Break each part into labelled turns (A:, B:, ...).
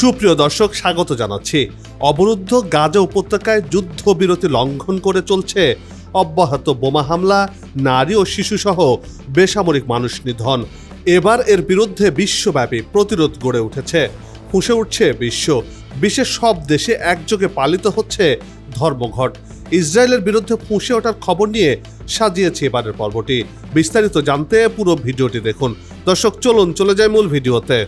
A: সুপ্রিয় দর্শক স্বাগত জানাচ্ছি অবরুদ্ধ গাজা উপত্যকায় যুদ্ধবিরতি লঙ্ঘন করে চলছে অব্যাহত বোমা হামলা নারী ও শিশুসহ বেসামরিক মানুষ নিধন এবার এর বিরুদ্ধে বিশ্বব্যাপী প্রতিরোধ গড়ে উঠেছে ফুঁসে উঠছে বিশ্ব বিশ্বের সব দেশে একযোগে পালিত হচ্ছে ধর্মঘট ইসরায়েলের বিরুদ্ধে ফুঁসে ওঠার খবর নিয়ে সাজিয়েছে এবারের পর্বটি বিস্তারিত জানতে পুরো ভিডিওটি দেখুন দর্শক চলুন চলে যায় মূল ভিডিওতে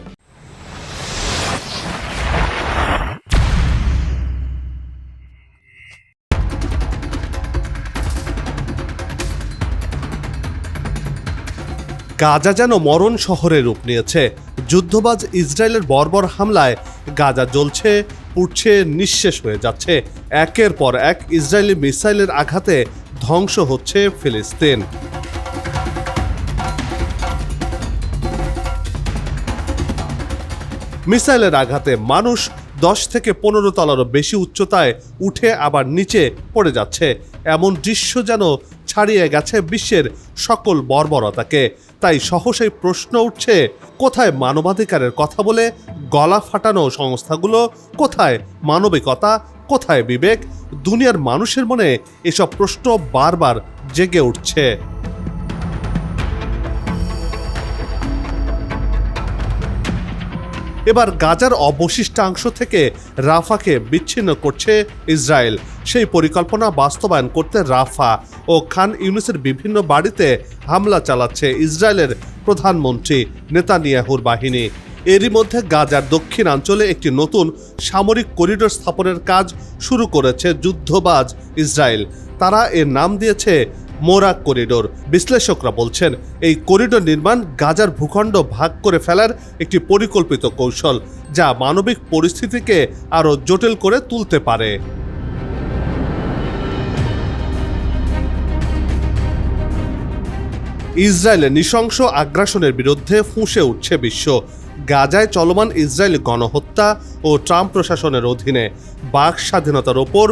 A: গাজা যেন মরণ শহরে রূপ নিয়েছে যুদ্ধবাজ ইসরায়েলের বর্বর হামলায় গাজা জ্বলছে উঠছে নিঃশেষ হয়ে যাচ্ছে একের পর এক ইসরায়েলি মিসাইলের আঘাতে ধ্বংস হচ্ছে ফিলিস্তিন মিসাইলের আঘাতে মানুষ দশ থেকে পনেরো তলারও বেশি উচ্চতায় উঠে আবার নিচে পড়ে যাচ্ছে এমন দৃশ্য যেন ছাড়িয়ে গেছে বিশ্বের সকল বর্বরতাকে তাই সহসেই প্রশ্ন উঠছে কোথায় মানবাধিকারের কথা বলে গলা ফাটানো সংস্থাগুলো কোথায় মানবিকতা কোথায় বিবেক দুনিয়ার মানুষের মনে এসব প্রশ্ন বারবার জেগে উঠছে এবার গাজার অবশিষ্টাংশ থেকে রাফাকে বিচ্ছিন্ন করছে ইসরায়েল সেই পরিকল্পনা বাস্তবায়ন করতে রাফা ও খান ইউনিসের বিভিন্ন বাড়িতে হামলা চালাচ্ছে ইসরায়েলের প্রধানমন্ত্রী নেতানিয়াহুর বাহিনী এরই মধ্যে গাজার দক্ষিণাঞ্চলে একটি নতুন সামরিক করিডোর স্থাপনের কাজ শুরু করেছে যুদ্ধবাজ ইসরায়েল তারা এর নাম দিয়েছে মোরা করিডোর বিশ্লেষকরা বলছেন এই করিডোর নির্মাণ গাজার ভূখণ্ড ভাগ করে ফেলার একটি পরিকল্পিত কৌশল যা মানবিক পরিস্থিতিকে আরও জটিল করে তুলতে পারে ইসরায়েলের নৃশংস আগ্রাসনের বিরুদ্ধে ফুঁসে উঠছে বিশ্ব গাজায় চলমান ইসরায়েল গণহত্যা ও ট্রাম্প প্রশাসনের অধীনে বাক স্বাধীনতার ওপর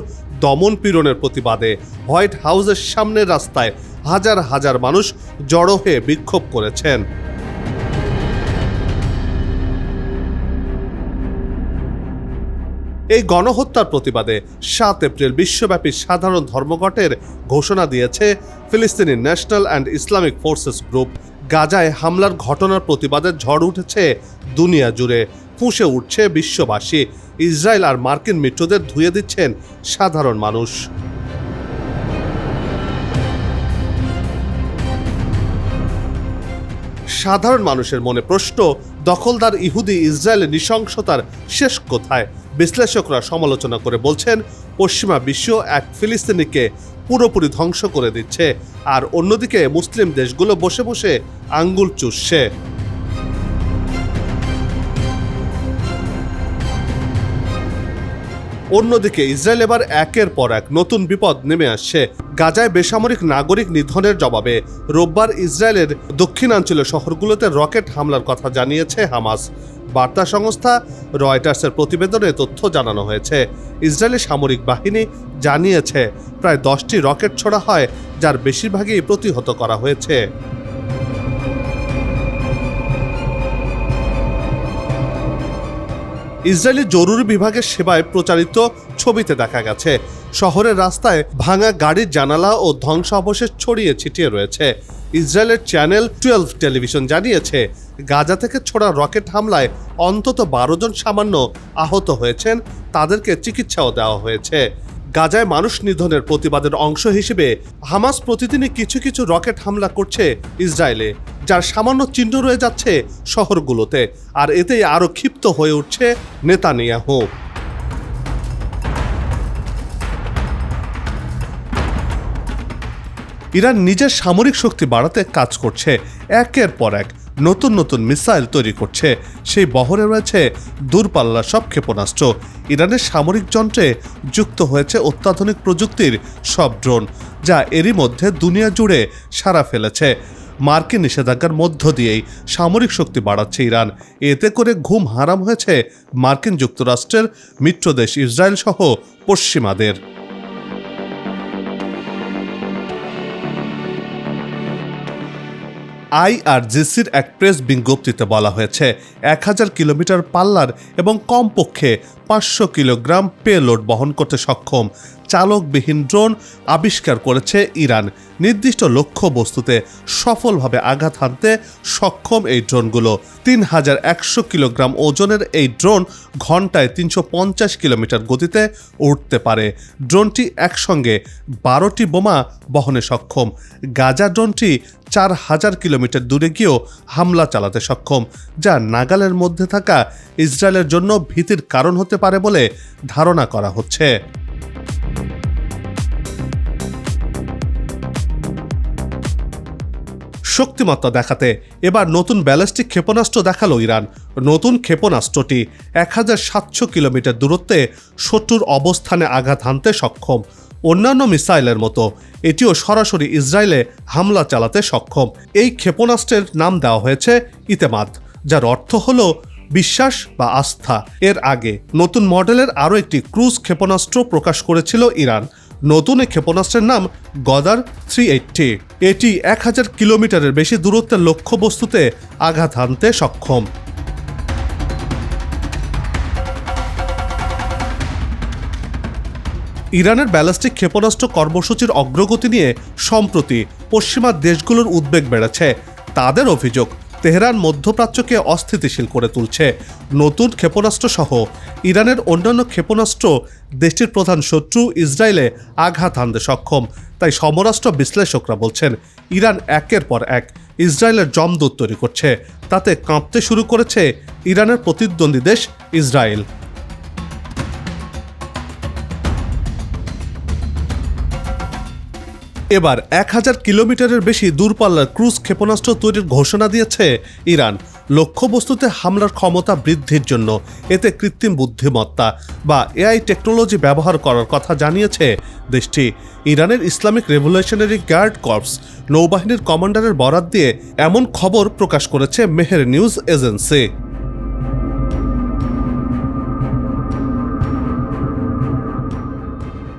A: দমন পীড়নের প্রতিবাদে হোয়াইট হাউসের সামনের রাস্তায় হাজার হাজার মানুষ জড়ো হয়ে বিক্ষোভ করেছেন এই গণহত্যার প্রতিবাদে সাত এপ্রিল বিশ্বব্যাপী সাধারণ ধর্মঘটের ঘোষণা দিয়েছে ফিলিস্তিনি national and Islamic forces group গাজায় হামলার ঘটনার প্রতিবাদে ঝড় উঠেছে দুনিয়া জুড়ে ফুঁসে উঠছে বিশ্ববাসী ইসরায়েল আর মার্কিন মিত্রদের ধুয়ে দিচ্ছেন সাধারণ মানুষ সাধারণ মানুষের মনে প্রশ্ন দখলদার ইহুদি ইসরায়েলের নৃশংসতার শেষ কোথায় বিশ্লেষকরা সমালোচনা করে বলছেন পশ্চিমা বিশ্ব এক ফিলিস্তিনিকে পুরোপুরি ধ্বংস করে দিচ্ছে আর অন্যদিকে মুসলিম দেশগুলো বসে বসে আঙ্গুল চুষছে অন্যদিকে ইসরায়েল এবার একের পর এক নতুন বিপদ নেমে আসছে গাজায় বেসামরিক নাগরিক নিধনের জবাবে রোববার ইসরায়েলের দক্ষিণাঞ্চলীয় শহরগুলোতে রকেট হামলার কথা জানিয়েছে হামাস বার্তা সংস্থা রয়টার্সের প্রতিবেদনে তথ্য জানানো হয়েছে ইসরায়েলি সামরিক বাহিনী জানিয়েছে প্রায় দশটি রকেট ছোড়া হয় যার বেশিরভাগই প্রতিহত করা হয়েছে ইসরায়েলি জরুরি বিভাগের সেবায় প্রচারিত ছবিতে দেখা গেছে শহরের রাস্তায় ভাঙা গাড়ির জানালা ও ধ্বংসাবশেষ ছড়িয়ে ছিটিয়ে রয়েছে ইসরায়েলের চ্যানেল টুয়েলভ টেলিভিশন জানিয়েছে গাজা থেকে ছোড়া রকেট হামলায় অন্তত বারো জন সামান্য আহত হয়েছেন তাদেরকে চিকিৎসাও দেওয়া হয়েছে গাজায় মানুষ নিধনের প্রতিবাদের অংশ হিসেবে হামাস প্রতিদিনই কিছু কিছু রকেট হামলা করছে ইসরায়েলে যার সামান্য চিহ্ন রয়ে যাচ্ছে শহরগুলোতে আর এতেই আরও ক্ষিপ্ত হয়ে উঠছে নেতানিয়াহু ইরান নিজের সামরিক শক্তি বাড়াতে কাজ করছে একের পর এক নতুন নতুন মিসাইল তৈরি করছে সেই বহরে রয়েছে দূরপাল্লার সব ক্ষেপণাস্ত্র ইরানের সামরিক যন্ত্রে যুক্ত হয়েছে অত্যাধুনিক প্রযুক্তির সব ড্রোন যা এরই মধ্যে দুনিয়া জুড়ে সারা ফেলেছে মার্কিন নিষেধাজ্ঞার মধ্য দিয়েই সামরিক শক্তি বাড়াচ্ছে ইরান এতে করে ঘুম হারাম হয়েছে মার্কিন যুক্তরাষ্ট্রের মিত্রদেশ ইসরায়েল সহ পশ্চিমাদের আইআরজিসির এক প্রেস বিজ্ঞপ্তিতে বলা হয়েছে এক হাজার কিলোমিটার পাল্লার এবং কমপক্ষে পাঁচশো কিলোগ্রাম পেলোড বহন করতে সক্ষম চালকবিহীন ড্রোন আবিষ্কার করেছে ইরান নির্দিষ্ট লক্ষ্য বস্তুতে সফলভাবে আঘাত হানতে সক্ষম এই ড্রোনগুলো তিন হাজার একশো কিলোগ্রাম ওজনের এই ড্রোন ঘন্টায় তিনশো পঞ্চাশ কিলোমিটার গতিতে উঠতে পারে ড্রোনটি একসঙ্গে বারোটি বোমা বহনে সক্ষম গাজা ড্রোনটি চার হাজার কিলোমিটার দূরে গিয়েও হামলা চালাতে সক্ষম যা নাগালের মধ্যে থাকা ইসরায়েলের জন্য ভীতির কারণ হতে পারে বলে ধারণা করা হচ্ছে শক্তিমত্তা দেখাতে এবার নতুন ব্যালিস্টিক ক্ষেপণাস্ত্র দেখালো ইরান নতুন ক্ষেপণাস্ত্রটি এক হাজার সাতশো কিলোমিটার দূরত্বে শত্রুর অবস্থানে আঘাত হানতে সক্ষম অন্যান্য মিসাইলের মতো এটিও সরাসরি ইসরায়েলে হামলা চালাতে সক্ষম এই ক্ষেপণাস্ত্রের নাম দেওয়া হয়েছে ইতেমাদ যার অর্থ হল বিশ্বাস বা আস্থা এর আগে নতুন মডেলের আরও একটি ক্রুজ ক্ষেপণাস্ত্র প্রকাশ করেছিল ইরান নতুন এই ক্ষেপণাস্ত্রের নাম গদার থ্রি এইটটি এটি এক হাজার কিলোমিটারের বেশি দূরত্বের লক্ষ্যবস্তুতে আঘাত হানতে সক্ষম ইরানের ব্যালিস্টিক ক্ষেপণাস্ত্র কর্মসূচির অগ্রগতি নিয়ে সম্প্রতি পশ্চিমা দেশগুলোর উদ্বেগ বেড়েছে তাদের অভিযোগ তেহরান মধ্যপ্রাচ্যকে অস্থিতিশীল করে তুলছে নতুন ক্ষেপণাস্ত্রসহ ইরানের অন্যান্য ক্ষেপণাস্ত্র দেশটির প্রধান শত্রু ইসরায়েলে আঘাত হানতে সক্ষম তাই সমরাষ্ট্র বিশ্লেষকরা বলছেন ইরান একের পর এক ইসরায়েলের জমদূত তৈরি করছে তাতে কাঁপতে শুরু করেছে ইরানের প্রতিদ্বন্দ্বী দেশ ইসরায়েল এবার এক হাজার কিলোমিটারের বেশি দূরপাল্লার ক্রুজ ক্ষেপণাস্ত্র তৈরির ঘোষণা দিয়েছে ইরান লক্ষ্যবস্তুতে হামলার ক্ষমতা বৃদ্ধির জন্য এতে কৃত্রিম বুদ্ধিমত্তা বা এআই টেকনোলজি ব্যবহার করার কথা জানিয়েছে দেশটি ইরানের ইসলামিক রেভলিউশনারি গার্ড কর্পস নৌবাহিনীর কমান্ডারের বরাত দিয়ে এমন খবর প্রকাশ করেছে মেহের নিউজ এজেন্সি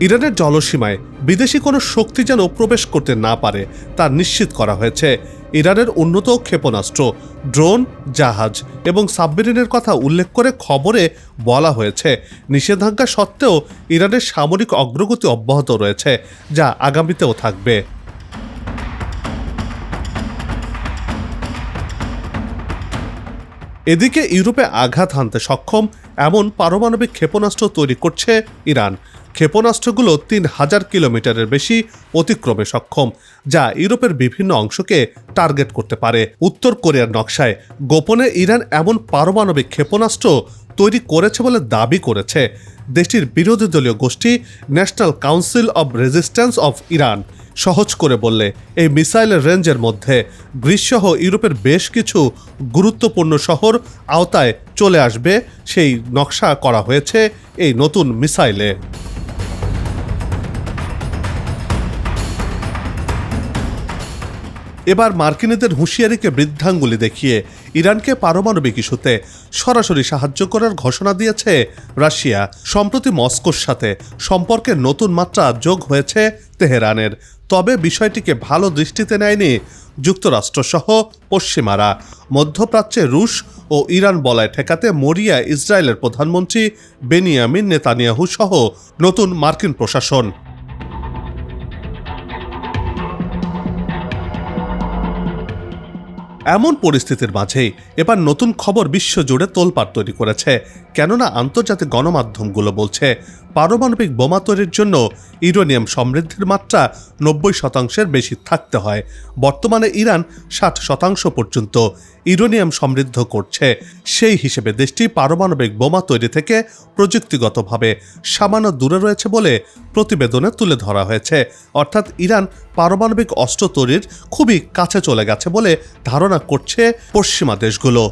A: ইরানের জলসীমায় বিদেশি কোনো শক্তি যেন প্রবেশ করতে না পারে তা নিশ্চিত করা হয়েছে ইরানের উন্নত ক্ষেপণাস্ত্র ড্রোন জাহাজ এবং সাবমেরিনের কথা উল্লেখ করে খবরে বলা হয়েছে নিষেধাজ্ঞা সত্ত্বেও ইরানের সামরিক অগ্রগতি অব্যাহত রয়েছে যা আগামীতেও থাকবে এদিকে ইউরোপে আঘাত হানতে সক্ষম এমন পারমাণবিক ক্ষেপণাস্ত্র তৈরি করছে ইরান ক্ষেপণাস্ত্রগুলো তিন হাজার কিলোমিটারের বেশি অতিক্রমে সক্ষম যা ইউরোপের বিভিন্ন অংশকে টার্গেট করতে পারে উত্তর কোরিয়ার নকশায় গোপনে ইরান এমন পারমাণবিক ক্ষেপণাস্ত্র তৈরি করেছে বলে দাবি করেছে দেশটির বিরোধী দলীয় গোষ্ঠী national council of resistance of Iran সহজ করে বললে এই মিসাইলের রেঞ্জের মধ্যে গ্রীষ্মহ ইউরোপের বেশ কিছু গুরুত্বপূর্ণ শহর আওতায় চলে আসবে সেই নকশা করা হয়েছে এই নতুন মিসাইলে এবার মার্কিনীদের হুঁশিয়ারিকে বৃদ্ধাঙ্গুলি দেখিয়ে ইরানকে পারমাণবিক ইস্যুতে সরাসরি সাহায্য করার ঘোষণা দিয়েছে রাশিয়া সম্প্রতি মস্কোর সাথে সম্পর্কের নতুন মাত্রা যোগ হয়েছে তেহরানের তবে বিষয়টিকে ভালো দৃষ্টিতে নেয়নি যুক্তরাষ্ট্রসহ পশ্চিমারা মধ্যপ্রাচ্যে রুশ ও ইরান বলায় ঠেকাতে মরিয়া ইসরায়েলের প্রধানমন্ত্রী বেনিয়ামিন নেতানিয়াহু সহ নতুন মার্কিন প্রশাসন এমন পরিস্থিতির মাঝেই এবার নতুন খবর বিশ্বজুড়ে তোলপাড় তৈরি করেছে কেননা আন্তর্জাতিক গণমাধ্যমগুলো বলছে পারমাণবিক বোমা তৈরির জন্য ইউরেনিয়াম সমৃদ্ধির মাত্রা নব্বই শতাংশের বেশি থাকতে হয় বর্তমানে ইরান ষাট শতাংশ পর্যন্ত ইউরেনিয়াম সমৃদ্ধ করছে সেই হিসেবে দেশটি পারমাণবিক বোমা তৈরি থেকে প্রযুক্তিগতভাবে সামান্য দূরে রয়েছে বলে প্রতিবেদনে তুলে ধরা হয়েছে অর্থাৎ ইরান পারমাণবিক অস্ত্র তৈরির খুবই কাছে চলে গেছে বলে ধারণা করছে পশ্চিমা দেশগুলো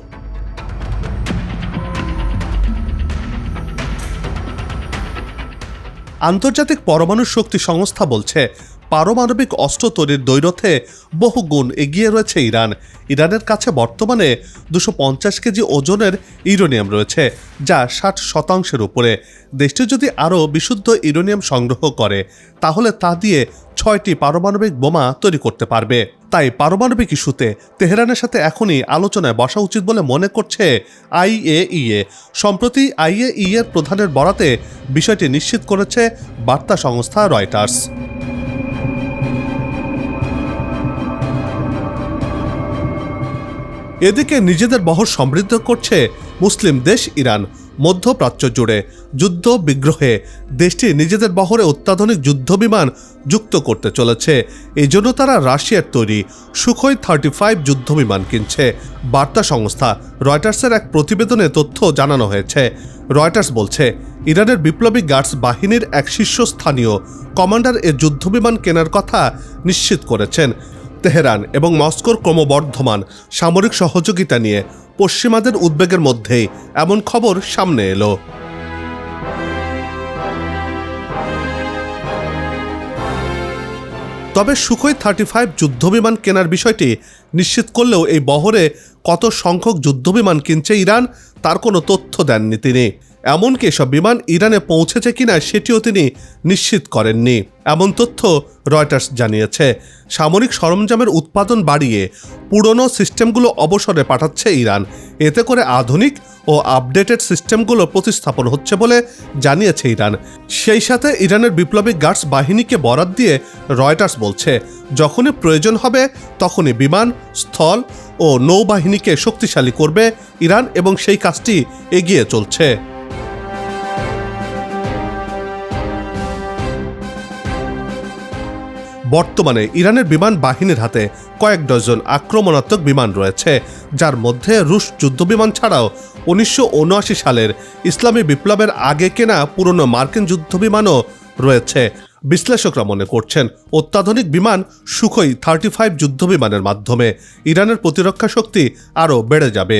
A: আন্তর্জাতিক পরমাণু শক্তি সংস্থা বলছে পারমাণবিক অস্ত্র তৈরির বহু বহুগুণ এগিয়ে রয়েছে ইরান ইরানের কাছে বর্তমানে দুশো পঞ্চাশ কেজি ওজনের ইউরোনিয়াম রয়েছে যা ষাট শতাংশের উপরে দেশটি যদি আরও বিশুদ্ধ ইউরোনিয়াম সংগ্রহ করে তাহলে তা দিয়ে ছয়টি পারমাণবিক বোমা তৈরি করতে পারবে তাই পারমাণবিক ইস্যুতে তেহরানের সাথে এখনই আলোচনায় বসা উচিত বলে মনে করছে আইএইএ সম্প্রতি আইএইএর প্রধানের বরাতে বিষয়টি নিশ্চিত করেছে বার্তা সংস্থা রয়টার্স এদিকে নিজেদের বহর সমৃদ্ধ করছে মুসলিম দেশ ইরান মধ্যপ্রাচ্য জুড়ে যুদ্ধ বিগ্রহে দেশটি নিজেদের বহরে অত্যাধুনিক যুদ্ধবিমান যুক্ত করতে চলেছে এই জন্য তারা রাশিয়ার তৈরি সুখই থার্টি ফাইভ যুদ্ধবিমান কিনছে বার্তা সংস্থা রয়টার্সের এক প্রতিবেদনে তথ্য জানানো হয়েছে রয়টার্স বলছে ইরানের বিপ্লবী গার্ডস বাহিনীর এক শীর্ষস্থানীয় কমান্ডার এ যুদ্ধবিমান কেনার কথা নিশ্চিত করেছেন তেহরান এবং মস্কোর ক্রমবর্ধমান সামরিক সহযোগিতা নিয়ে পশ্চিমাদের উদ্বেগের মধ্যেই এমন খবর সামনে এলো তবে সুখই থার্টি ফাইভ যুদ্ধবিমান কেনার বিষয়টি নিশ্চিত করলেও এই বহরে কত সংখ্যক যুদ্ধবিমান কিনছে ইরান তার কোনো তথ্য দেননি তিনি এমনকি সব বিমান ইরানে পৌঁছেছে কিনা সেটিও তিনি নিশ্চিত করেননি এমন তথ্য রয়টার্স জানিয়েছে সামরিক সরঞ্জামের উৎপাদন বাড়িয়ে পুরনো সিস্টেমগুলো অবসরে পাঠাচ্ছে ইরান এতে করে আধুনিক ও আপডেটেড সিস্টেমগুলো প্রতিস্থাপন হচ্ছে বলে জানিয়েছে ইরান সেই সাথে ইরানের বিপ্লবী গার্ডস বাহিনীকে বরাদ দিয়ে রয়টার্স বলছে যখনই প্রয়োজন হবে তখনই বিমান স্থল ও নৌবাহিনীকে শক্তিশালী করবে ইরান এবং সেই কাজটি এগিয়ে চলছে বর্তমানে ইরানের বিমান বাহিনীর হাতে কয়েক ডজন আক্রমণাত্মক বিমান রয়েছে যার মধ্যে রুশ যুদ্ধবিমান ছাড়াও উনিশশো সালের ইসলামী বিপ্লবের আগে কেনা পুরনো মার্কিন যুদ্ধবিমানও রয়েছে বিশ্লেষকরা মনে করছেন অত্যাধুনিক বিমান সুখই থার্টি ফাইভ যুদ্ধবিমানের মাধ্যমে ইরানের প্রতিরক্ষা শক্তি আরও বেড়ে যাবে